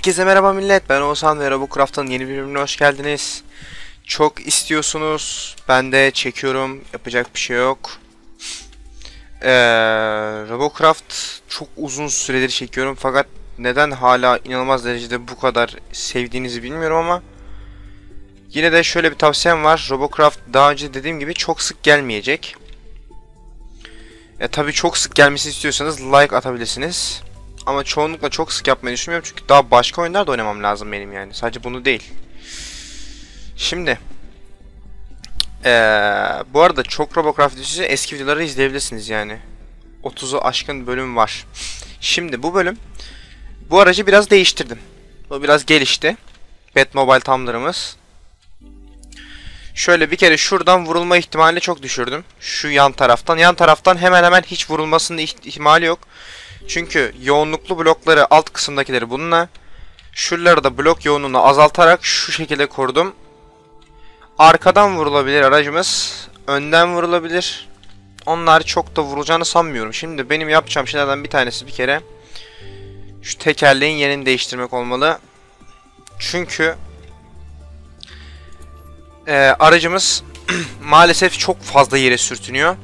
Herkese merhaba millet. Ben Oğuzhan ve Robocraft'ın yeni bir bölümüne hoş geldiniz. Çok istiyorsunuz. Ben de çekiyorum. Yapacak bir şey yok. Ee, Robocraft çok uzun süredir çekiyorum fakat neden hala inanılmaz derecede bu kadar sevdiğinizi bilmiyorum ama yine de şöyle bir tavsiyem var. Robocraft daha önce dediğim gibi çok sık gelmeyecek. E, tabii çok sık gelmesini istiyorsanız like atabilirsiniz. Ama çoğunlukla çok sık yapmayı düşünmüyorum çünkü daha başka oyunlar da oynamam lazım benim yani. Sadece bunu değil. Şimdi. Ee, bu arada çok Robocraft videosu eski videoları izleyebilirsiniz yani. 30'u aşkın bölüm var. Şimdi bu bölüm bu aracı biraz değiştirdim. Bu biraz gelişti. Batmobile Tumbler'ımız. Şöyle bir kere şuradan vurulma ihtimalini çok düşürdüm. Şu yan taraftan. Yan taraftan hemen hemen hiç vurulmasının ihtimali yok. Çünkü yoğunluklu blokları alt kısımdakileri bununla şuraları da blok yoğunluğunu azaltarak şu şekilde kurdum. Arkadan vurulabilir aracımız. Önden vurulabilir. Onlar çok da vurulacağını sanmıyorum. Şimdi benim yapacağım şeylerden bir tanesi bir kere şu tekerleğin yerini değiştirmek olmalı. Çünkü e, aracımız maalesef çok fazla yere sürtünüyor.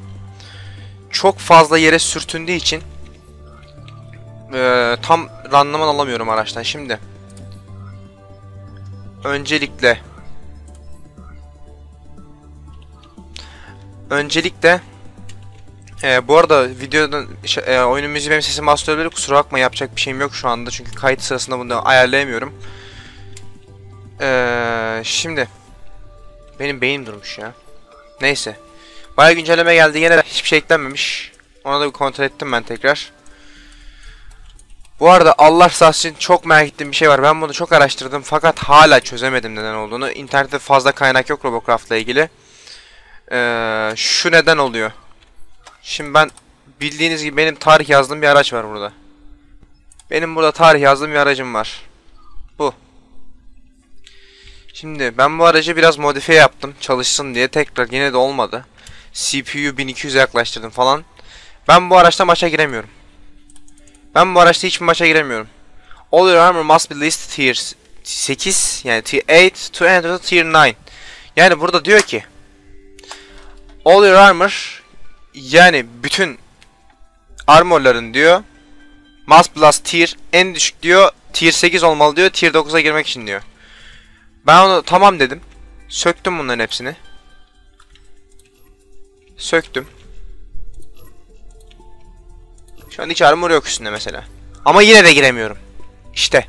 Çok fazla yere sürtündüğü için e, tam randıman alamıyorum araçtan. Şimdi öncelikle öncelikle e, bu arada videodan şey, e, oyunun müziği benim sesim az olabilir. Kusura bakma yapacak bir şeyim yok şu anda. Çünkü kayıt sırasında bunu ayarlayamıyorum. E, şimdi benim beynim durmuş ya. Neyse. Baya güncelleme geldi. Yine hiçbir şey eklenmemiş. Ona da bir kontrol ettim ben tekrar. Bu arada Allah rızası için çok merak ettiğim bir şey var. Ben bunu çok araştırdım fakat hala çözemedim neden olduğunu. İnternette fazla kaynak yok Robocraft'la ilgili. Ee, şu neden oluyor. Şimdi ben bildiğiniz gibi benim tarih yazdığım bir araç var burada. Benim burada tarih yazdığım bir aracım var. Bu. Şimdi ben bu aracı biraz modifiye yaptım çalışsın diye tekrar yine de olmadı. CPU 1200'e yaklaştırdım falan. Ben bu araçta maça giremiyorum. Ben bu araçta hiçbir maça giremiyorum. All your armor must be list tier 8 yani tier 8 to enter tier 9. Yani burada diyor ki All your armor yani bütün armorların diyor must plus tier en düşük diyor tier 8 olmalı diyor tier 9'a girmek için diyor. Ben onu tamam dedim. Söktüm bunların hepsini. Söktüm. Şu an hiç armor yok üstünde mesela. Ama yine de giremiyorum. İşte.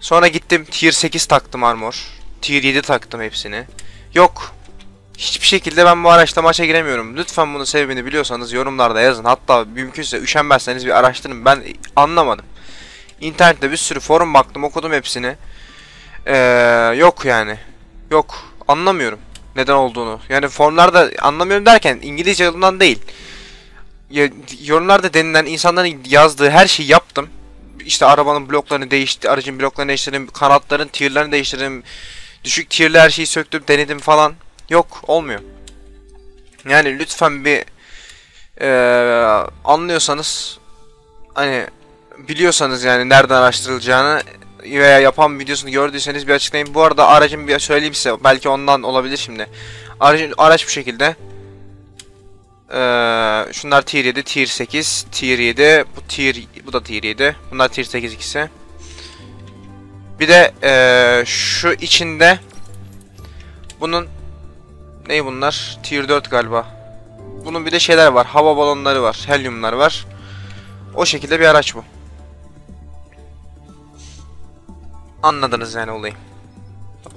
Sonra gittim tier 8 taktım armor. Tier 7 taktım hepsini. Yok. Hiçbir şekilde ben bu araçla maça giremiyorum. Lütfen bunu sebebini biliyorsanız yorumlarda yazın. Hatta mümkünse üşenmezseniz bir araştırın. Ben anlamadım. İnternette bir sürü forum baktım okudum hepsini. Ee, yok yani. Yok. Anlamıyorum neden olduğunu. Yani formlarda anlamıyorum derken İngilizce yolundan değil yorumlarda denilen insanların yazdığı her şeyi yaptım. İşte arabanın bloklarını değişti, aracın bloklarını değiştirdim, kanatların tierlerini değiştirdim. Düşük tierli her şeyi söktüm, denedim falan. Yok, olmuyor. Yani lütfen bir e, anlıyorsanız hani biliyorsanız yani nereden araştırılacağını veya yapan videosunu gördüyseniz bir açıklayın. Bu arada aracın bir söyleyeyim size belki ondan olabilir şimdi. Aracın araç bu şekilde. Ee, şunlar tier 7, tier 8, tier 7, bu tier bu da tier 7. Bunlar tier 8 ikisi. Bir de ee, şu içinde bunun ne bunlar? Tier 4 galiba. Bunun bir de şeyler var. Hava balonları var, helyumlar var. O şekilde bir araç bu. Anladınız yani olayı.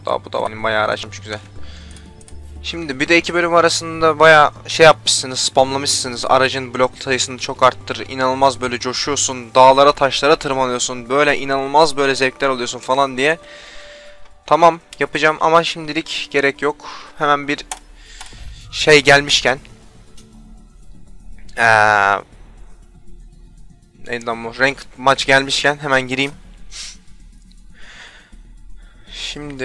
Bu da bu da bayağı araçmış güzel. Şimdi bir de iki bölüm arasında baya şey yapmışsınız, spamlamışsınız. Aracın blok sayısını çok arttır. inanılmaz böyle coşuyorsun. Dağlara taşlara tırmanıyorsun. Böyle inanılmaz böyle zevkler alıyorsun falan diye. Tamam yapacağım ama şimdilik gerek yok. Hemen bir şey gelmişken. Ee, neydi lan bu? Rank maç gelmişken hemen gireyim. Şimdi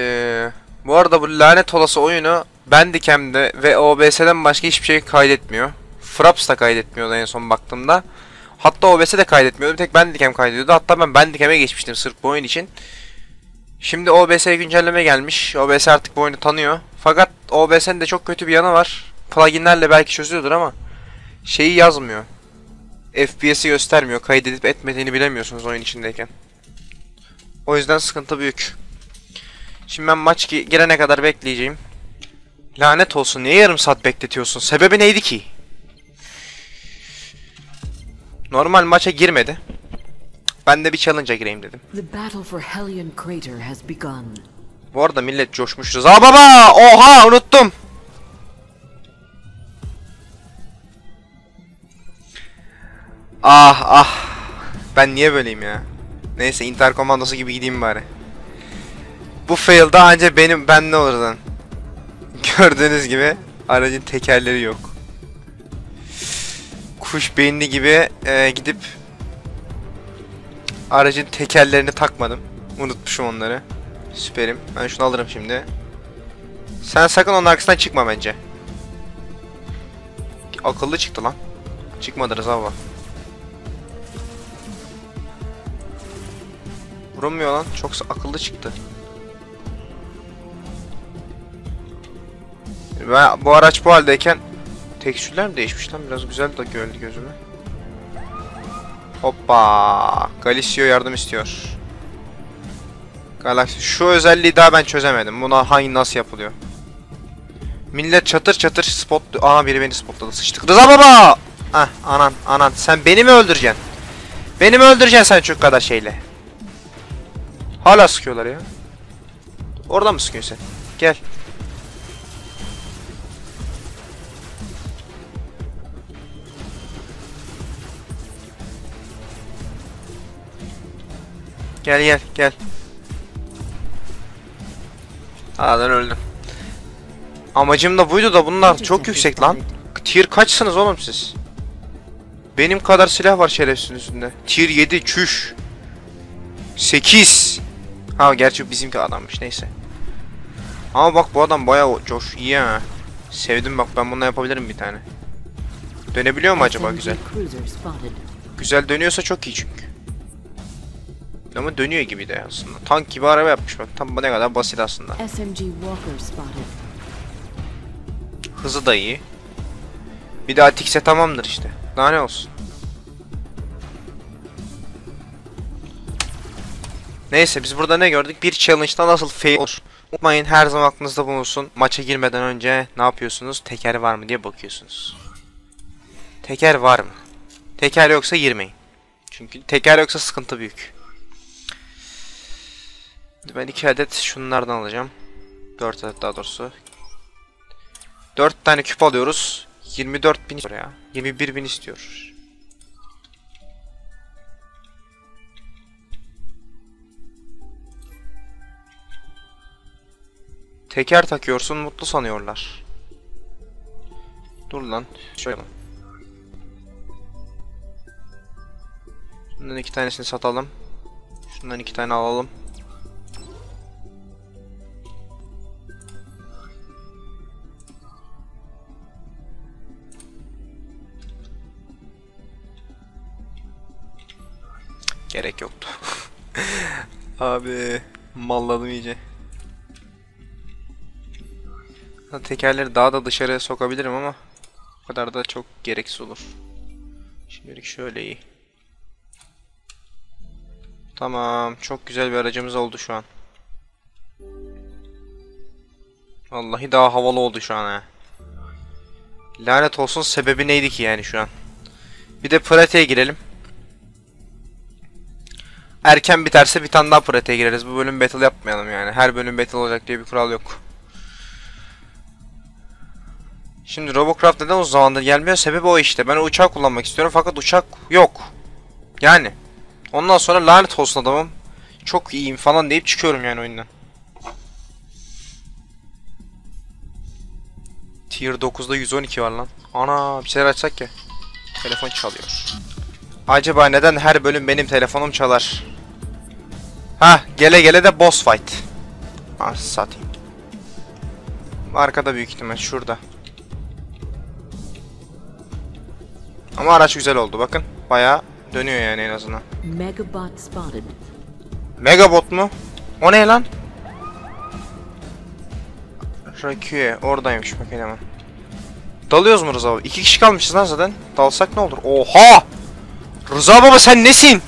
bu arada bu lanet olası oyunu Bandicam'de ve OBS'den başka hiçbir şey kaydetmiyor. Fraps da kaydetmiyordu en son baktığımda. Hatta OBS de kaydetmiyordu. Bir tek Bandicam kaydediyordu. Hatta ben Bandicam'e geçmiştim sırf bu oyun için. Şimdi OBS'ye güncelleme gelmiş. OBS artık bu oyunu tanıyor. Fakat OBS'nin de çok kötü bir yanı var. Pluginlerle belki çözüyordur ama şeyi yazmıyor. FPS'i göstermiyor. Kaydedip etmediğini bilemiyorsunuz oyun içindeyken. O yüzden sıkıntı büyük. Şimdi ben maç gi- girene kadar bekleyeceğim. Lanet olsun niye yarım saat bekletiyorsun? Sebebi neydi ki? Normal maça girmedi. Ben de bir challenge'a gireyim dedim. Bu arada millet coşmuş. Rıza baba! Oha unuttum. Ah ah. Ben niye böyleyim ya? Neyse intihar komandosu gibi gideyim bari. Bu fail'da anca benim ben ne olurdan. Gördüğünüz gibi aracın tekerleri yok. Kuş beyinli gibi e, gidip aracın tekerlerini takmadım. Unutmuşum onları. Süperim. Ben şunu alırım şimdi. Sen sakın onun arkasından çıkma bence. Akıllı çıktı lan. Çıkmadı Rıza baba. Vurulmuyor lan. Çok akıllı çıktı. Ben bu araç bu haldeyken tekstürler mi değişmiş lan? Biraz güzel de gördü gözüme. Hoppa. Galicio yardım istiyor. Galaxy. Şu özelliği daha ben çözemedim. Buna hangi nasıl yapılıyor? Millet çatır çatır spot... Aa biri beni spotladı. Sıçtık. Rıza baba! Heh anan anan. Sen beni mi öldüreceksin? Beni mi öldüreceksin sen şu kadar şeyle? Hala sıkıyorlar ya. Orada mı sıkıyorsun sen? Gel. Gel gel gel. A'dan öldüm. Amacım da buydu da bunlar çok yüksek lan. Tier kaçsınız oğlum siz? Benim kadar silah var şerefsizin üstünde. Tier 7 çüş. 8. Ha gerçi bizimki adammış neyse. Ama bak bu adam bayağı coş iyi ha. Sevdim bak ben bununla yapabilirim bir tane. Dönebiliyor mu acaba güzel? Güzel dönüyorsa çok iyi çünkü. Ama dönüyor gibi de aslında. Tank gibi araba yapmış bak. Tam bu ne kadar basit aslında. Hızı da iyi. Bir daha tikse tamamdır işte. Daha ne olsun. Neyse biz burada ne gördük? Bir challenge'da nasıl fail olur. Unutmayın her zaman aklınızda bulunsun. Maça girmeden önce ne yapıyorsunuz? Teker var mı diye bakıyorsunuz. Teker var mı? Teker yoksa girmeyin. Çünkü teker yoksa sıkıntı büyük. Ben iki adet şunlardan alacağım. Dört adet daha doğrusu. 4 tane küp alıyoruz. 24 bin istiyor ya. 21 bin istiyor. Teker takıyorsun mutlu sanıyorlar. Dur lan. Şöyle. Şundan iki tanesini satalım. Şundan iki tane alalım. Gerek yoktu. Abi malladım iyice. Tekerleri daha da dışarı sokabilirim ama o kadar da çok gereksiz olur. Şimdilik şöyle iyi. Tamam, çok güzel bir aracımız oldu şu an. Vallahi daha havalı oldu şu an ha. Lanet olsun sebebi neydi ki yani şu an? Bir de pratiğe girelim. Erken biterse bir tane daha pratiğe gireriz. Bu bölüm battle yapmayalım yani. Her bölüm battle olacak diye bir kural yok. Şimdi Robocraft neden o zamandır gelmiyor? Sebebi o işte. Ben o uçağı kullanmak istiyorum fakat uçak yok. Yani. Ondan sonra lanet olsun adamım. Çok iyiyim falan deyip çıkıyorum yani oyundan. Tier 9'da 112 var lan. Ana bir şeyler açsak ya. Telefon çalıyor. Acaba neden her bölüm benim telefonum çalar? Ha gele gele de boss fight. Ah satayım. Arkada büyük ihtimal şurada. Ama araç güzel oldu bakın. Bayağı Dönüyor yani en azından. Megabot spotted. Megabot mu? O ne lan? Raküye oradaymış bak eleman. Dalıyoruz mu Rıza baba? İki kişi kalmışız lan zaten. Dalsak ne olur? Oha! Rıza baba sen nesin?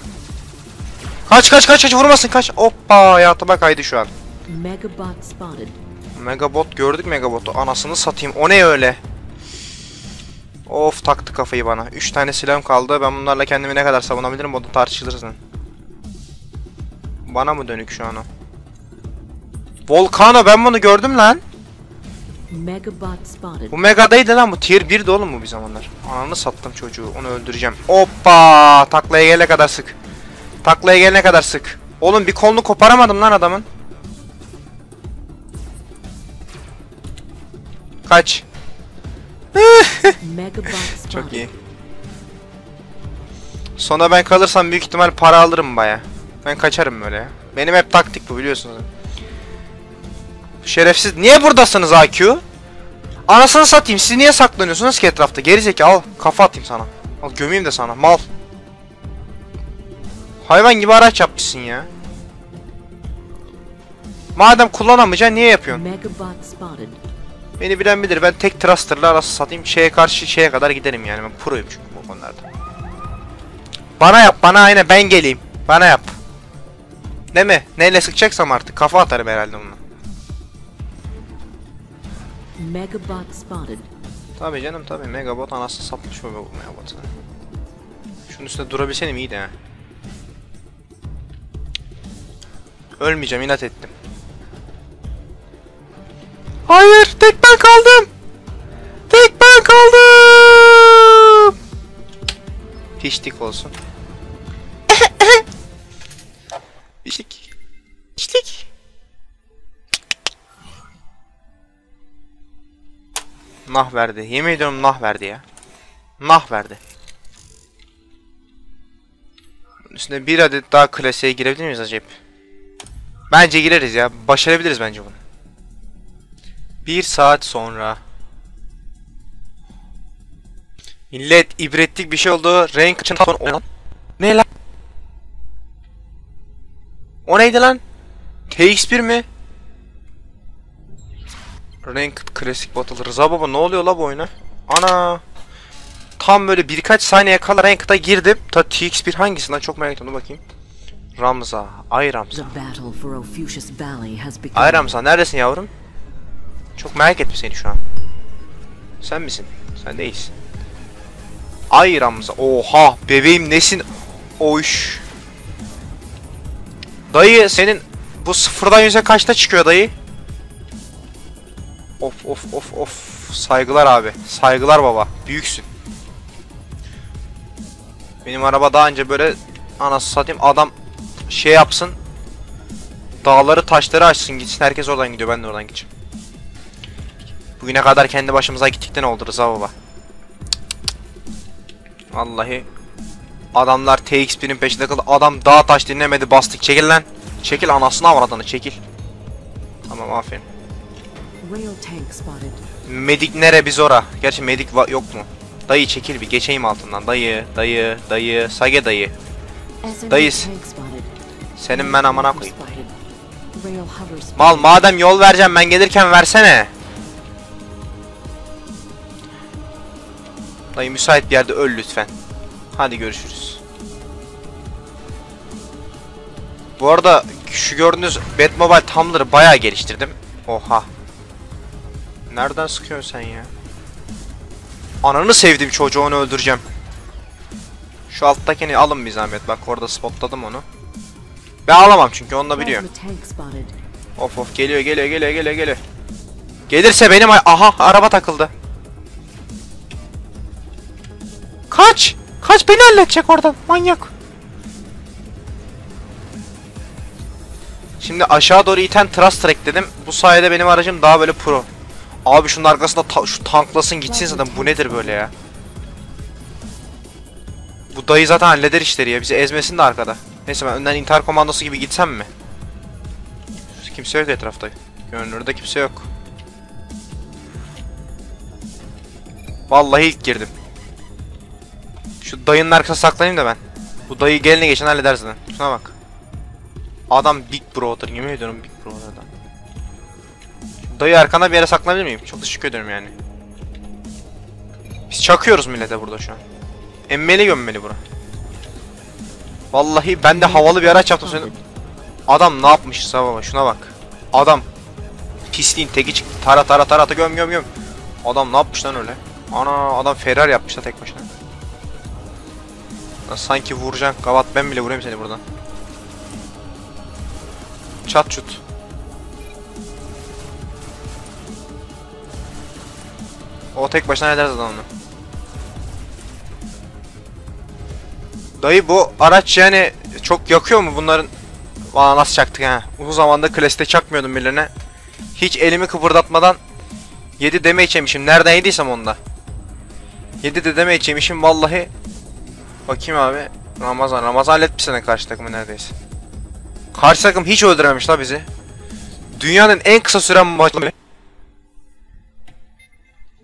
Kaç kaç kaç kaç vurmasın kaç. Hoppa hayatıma kaydı şu an. Megabot spotted. Megabot gördük Megabot'u. Anasını satayım. O ne öyle? Of taktı kafayı bana. 3 tane silahım kaldı. Ben bunlarla kendimi ne kadar savunabilirim o da tartışılır zaten. Bana mı dönük şu an o? Volcano ben bunu gördüm lan. Megabot spotted. Bu Mega'daydı lan bu tier 1'di oğlum bu bir zamanlar. Ananı sattım çocuğu onu öldüreceğim. Hoppa taklaya gelene kadar sık. Taklaya gelene kadar sık. Oğlum bir kolunu koparamadım lan adamın. Kaç. Çok iyi. Sonra ben kalırsam büyük ihtimal para alırım baya. Ben kaçarım böyle. Benim hep taktik bu biliyorsunuz. Şerefsiz. Niye buradasınız AQ? Anasını satayım. Siz niye saklanıyorsunuz ki etrafta? Gerizekalı al. Kafa atayım sana. Al gömeyim de sana. Mal. Hayvan gibi araç yapmışsın ya. Madem kullanamayacaksın niye yapıyorsun? Beni bilen bilir. Ben tek thruster'la arası satayım. Şeye karşı şeye kadar giderim yani. Ben proyum çünkü bu konularda. Bana yap. Bana aynen ben geleyim. Bana yap. Değil mi? Neyle sıkacaksam artık. Kafa atarım herhalde bununla. Megabot spotted. Tabii canım tabii. Megabot anasını satmış bu Megabot'u. Şunun üstünde durabilseydim iyiydi ha. Ölmeyeceğim inat ettim. Hayır tek ben kaldım. Tek ben kaldım. Piştik olsun. Nah verdi. Yemin ediyorum nah verdi ya. Nah verdi. Üstüne bir adet daha klasiğe girebilir miyiz acaba? Bence gireriz ya. Başarabiliriz bence bunu. Bir saat sonra. Millet ibretlik bir şey oldu. Renk için sonra o lan. Ne lan? O neydi lan? TX1 mi? Rank Classic Battle. Rıza baba ne oluyor la bu oyuna? Ana. Tam böyle birkaç saniye kala Ranked'a girdim. Ta TX1 hangisinden çok merak ettim. Dur bakayım. Ramza. Ay Ramza. Ay Ramza neredesin yavrum? Çok merak ettim seni şu an. Sen misin? Sen değilsin. Ay Ramza. Oha bebeğim nesin? Oyş. Dayı senin bu sıfırdan yüze kaçta çıkıyor dayı? Of of of of. Saygılar abi. Saygılar baba. Büyüksün. Benim araba daha önce böyle anası satayım adam şey yapsın. Dağları taşları açsın gitsin. Herkes oradan gidiyor. Ben de oradan gideceğim. Bugüne kadar kendi başımıza gittikten oldu Rıza baba. Vallahi adamlar TX1'in peşinde kaldı. Adam dağ taş dinlemedi bastık. Çekil lan. Çekil anasını avradını çekil. Tamam aferin. Medik nere biz ora? Gerçi medik yok mu? Dayı çekil bir geçeyim altından. Dayı, dayı, dayı, Sage dayı. Spotted. Senin ben amına koyayım. Mal madem yol vereceğim ben gelirken versene. Dayı müsait bir yerde öl lütfen. Hadi görüşürüz. Bu arada şu gördüğünüz Batmobile Tumbler'ı bayağı geliştirdim. Oha. Nereden sıkıyorsun sen ya? Ananı sevdim çocuğu onu öldüreceğim. Şu alttakini alın bir zahmet. Bak orada spotladım onu. Ben alamam çünkü onu da biliyorum. Of of geliyor geliyor geliyor geliyor geliyor. Gelirse benim aha araba takıldı. Kaç! Kaç beni halledecek oradan manyak. Şimdi aşağı doğru iten thrust track dedim. Bu sayede benim aracım daha böyle pro. Abi şunun arkasında ta- şu tanklasın gitsin zaten bu nedir böyle ya. Bu dayı zaten halleder işleri ya bizi ezmesin de arkada. Neyse ben önden intihar komandosu gibi gitsem mi? Kimse yok etrafta. Görünürde kimse yok. Vallahi ilk girdim. Şu dayının arkasına saklanayım da ben. Bu dayı gelene geçen halledersin. Şuna bak. Adam Big Brother. Yemin ediyorum Big Brother adam. Dayı arkana bir yere saklanabilir miyim? Çok teşekkür ederim yani. Biz çakıyoruz millete burada şu an. Emmeli gömmeli bura. Vallahi ben de havalı bir araç yaptım senin. Adam ne yapmış baba şuna bak. Adam pisliğin teki çıktı. Tara tara tara tara göm göm göm. Adam ne yapmış lan öyle? Ana adam Ferrari yapmış da tek başına. Lan sanki vuracaksın. Gavat ben bile vurayım seni buradan. Çat çut. O tek başına eder zaten onu. Dayı bu araç yani çok yakıyor mu bunların? Valla nasıl çaktık ha? Uzun zamanda klasite çakmıyordum birilerine. Hiç elimi kıpırdatmadan 7 deme içemişim. Nereden yediysem onda. 7 de deme içemişim vallahi. Bakayım abi. Ramazan. Ramazan halletmiş sene karşı takımı neredeyse. Karşı takım hiç öldürememiş la bizi. Dünyanın en kısa süren maçı.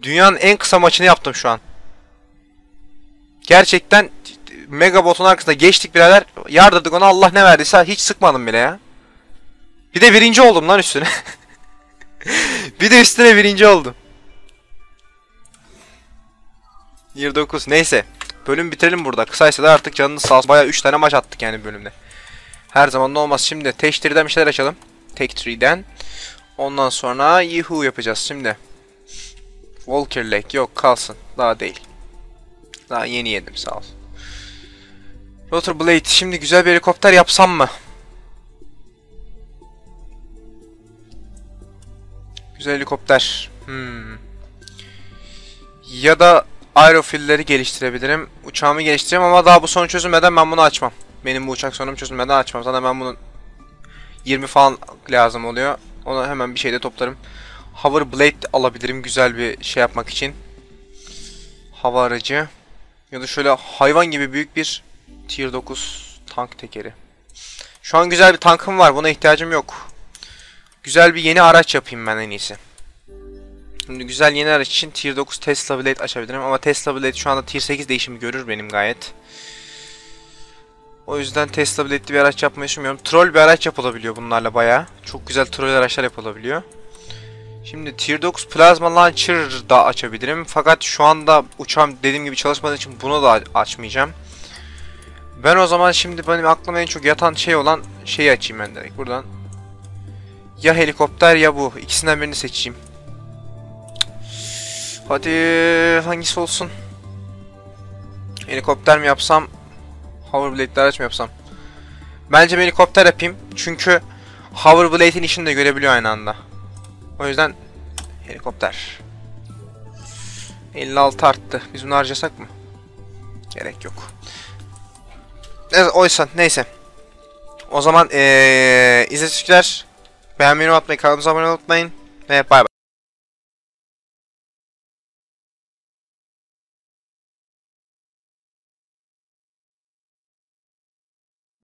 Dünyanın en kısa maçını yaptım şu an. Gerçekten Megabot'un arkasında geçtik birader. Yardırdık ona Allah ne verdiyse hiç sıkmadım bile ya. Bir de birinci oldum lan üstüne. bir de üstüne birinci oldum. 29 neyse. Bölüm bitirelim burada. Kısaysa da artık canınız sağ olsun. Baya 3 tane maç attık yani bölümde. Her zaman da olmaz. Şimdi Tek 3'den bir şeyler açalım. Tek 3'den. Ondan sonra Yahoo yapacağız şimdi. Walker Lake yok kalsın. Daha değil. Daha yeni yedim sağ ol. Rotor Blade şimdi güzel bir helikopter yapsam mı? Güzel helikopter. Hmm. Ya da aerofilleri geliştirebilirim. Uçağımı geliştireceğim ama daha bu sorun çözülmeden ben bunu açmam. Benim bu uçak sorunum çözülmeden açmam. Zaten ben bunun 20 falan lazım oluyor. Ona hemen bir şeyde toplarım. Hover Blade alabilirim güzel bir şey yapmak için. Hava aracı. Ya da şöyle hayvan gibi büyük bir Tier 9 tank tekeri. Şu an güzel bir tankım var. Buna ihtiyacım yok. Güzel bir yeni araç yapayım ben en iyisi. Şimdi güzel yeni araç için Tier 9 Tesla Blade açabilirim ama Tesla Blade şu anda Tier 8 değişimi görür benim gayet. O yüzden Tesla Blade'li bir araç yapmayı düşünmüyorum. Troll bir araç yapılabiliyor bunlarla bayağı. Çok güzel troll araçlar yapılabiliyor. Şimdi Tier 9 Plasma Launcher da açabilirim. Fakat şu anda uçağım dediğim gibi çalışmadığı için bunu da açmayacağım. Ben o zaman şimdi benim aklıma en çok yatan şey olan şeyi açayım ben direkt buradan. Ya helikopter ya bu. İkisinden birini seçeyim. Hadi hangisi olsun? Helikopter mi yapsam? Hoverblade'li araç mı yapsam? Bence helikopter yapayım. Çünkü Hoverblade'in işini de görebiliyor aynı anda. O yüzden helikopter. 56 arttı. Biz bunu harcasak mı? Gerek yok. Evet, oysa neyse. O zaman ee, izleyiciler beğenmeyi unutmayın, kanalımıza abone olmayı unutmayın ve bay bay.